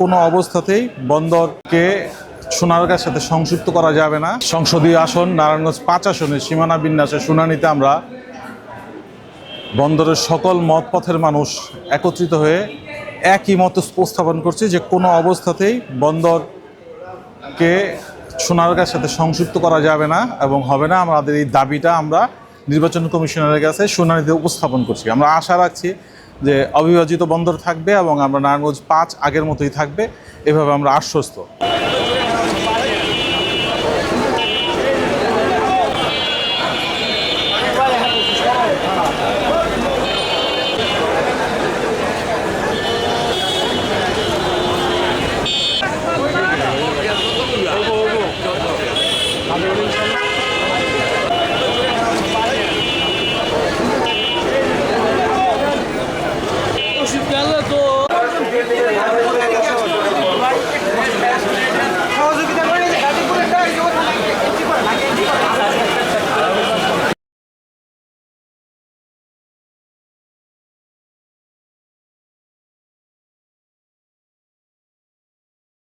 কোনো অবস্থাতেই বন্দরকে সোনারগাঁর সাথে সংযুক্ত করা যাবে না। সংসদীয় আসন, নারায়ণগঞ্জ পাঁচ আসনের সীমানা বিন্যাসে শুনানিতে আমরা বন্দরের সকল মত পথের মানুষ একত্রিত হয়ে একই মত উপস্থাপন করছে যে কোনো অবস্থাতেই বন্দরকে সোনারগাঁর সাথে সংযুক্ত করা যাবে না এবং হবে না। আমাদের এই দাবিটা আমরা নির্বাচন কমিশনারের কাছে শুনানিতে উপস্থাপন করছি। আমরা আশা রাখছি যে অবিভাজিত বন্দর থাকবে এবং আমরা নারায়ণগঞ্জ পাঁচ আগের মতোই থাকবে। এভাবে আমরা আশ্বস্ত। তো।